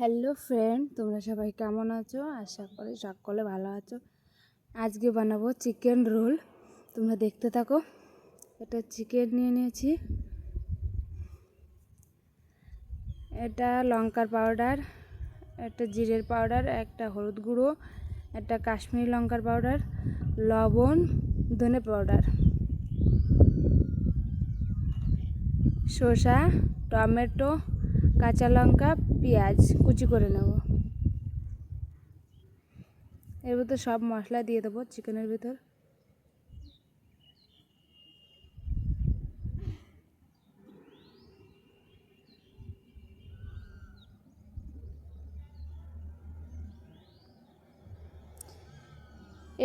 Hello friend তোমরা সবাই কেমন আছো? আশা করি সকলে ভালো আছো। আজকে বানাবো চিকেন রোল তোমরা দেখতে থাকো। এটা চিকেন নিয়ে নিয়েছি। এটা লঙ্কার পাউডার একটা জিরের পাউডার একটা হলুদ গুঁড়ো, একটা কাশ্মীরি লঙ্কার পাউডার লবণ, ধনে পাউডার শসা, টমেটো কাঁচা লঙ্কা, পেঁয়াজ, কুচি করে নেব। এর ভিতর সব মশলা দিয়ে দেবো চিকেনের ভিতর।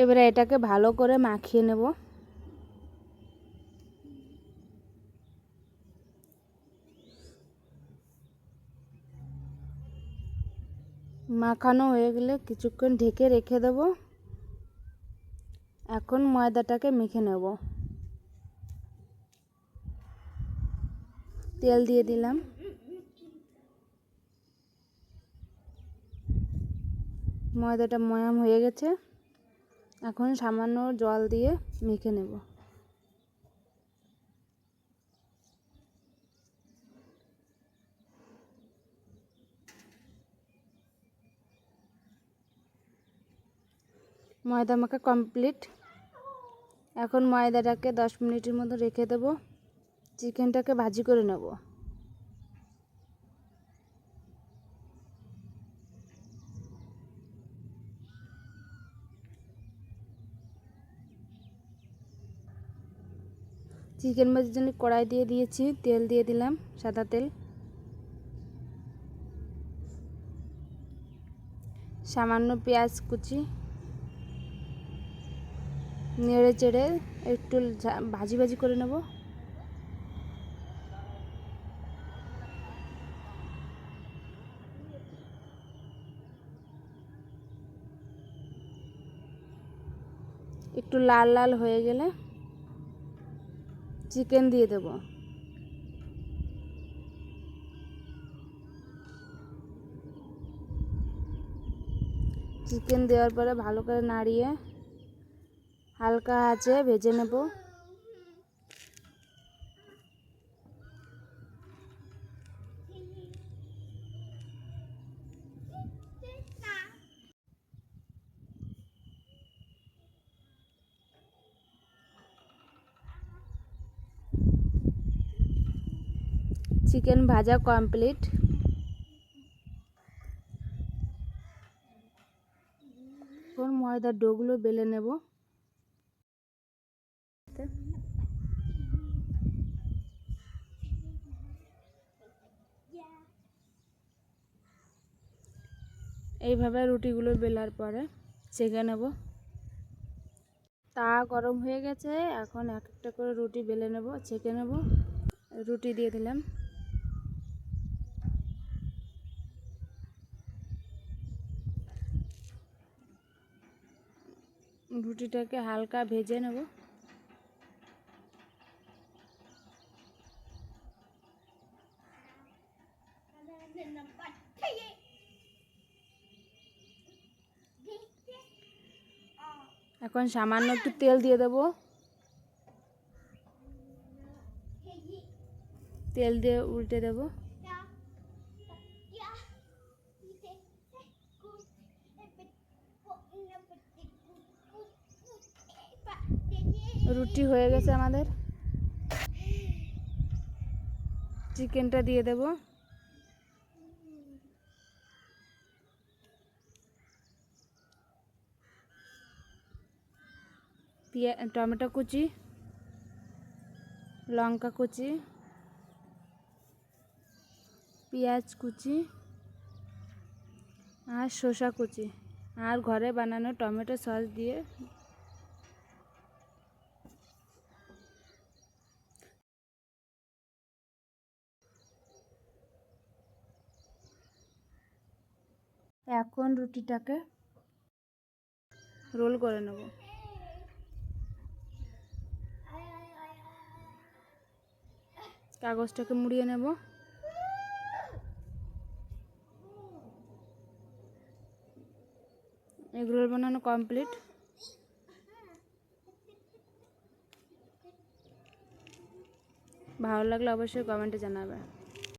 এবারে এটাকে ভালো করে মাখিয়ে নেব। মাখানো হয়ে গেলে কিছুক্ষণ ঢেকে রেখে দেব। এখন ময়দাটাকে মেখে নেব। তেল দিয়ে দিলাম। ময়দাটা ময়াম হয়ে গেছে। এখন সামান্য জল দিয়ে মেখে নেব। ময়দা মাখা কমপ্লিট। এখন ময়দাটাকে দশ মিনিটের মতো রেখে দেবো। চিকেনটাকে ভাজি করে নেব। চিকেন ভাজির জন্য কড়াই দিয়ে দিয়েছি, তেল দিয়ে দিলাম, সাদা তেল। সামান্য পেঁয়াজ কুচি। নেড়ে চেড়ে একটু ভাজি ভাজি করে নেব। একটু লাল লাল হয়ে গেলে চিকেন দিয়ে দেব। চিকেন দেওয়ার পরে ভালো করে নাড়িয়ে হালকা আছে ভেজে নেব। চিকেন ভাজা কমপ্লিট। ময়দার ডোগুলো বেলে নেব। এইভাবে রুটিগুলো বেলার পরে চেকে নেব। তা গরম হয়ে গেছে, এখন এক একটা করে রুটি বেলে নেব ছেঁকে নেব। রুটি দিয়ে দিলাম। রুটিটাকে হালকা ভেজে নেব। এখন সামান্য একটু তেল দিয়ে দেব। তেল দিয়ে উল্টে দেব। রুটি হয়ে গেছে আমাদের। চিকেনটা দিয়ে দেব। টমেটো কুচি লঙ্কা কুচি পেঁয়াজ কুচি আর শসা কুচি আর ঘরে বানানো টমেটো সস দিয়ে এখন রুটিটাকে রোল করে নেব। কাগজটাকে মুড়িয়ে নেব। এগরোল বানানো কমপ্লিট। ভালো লাগলে অবশ্যই কমেন্টে জানাবে।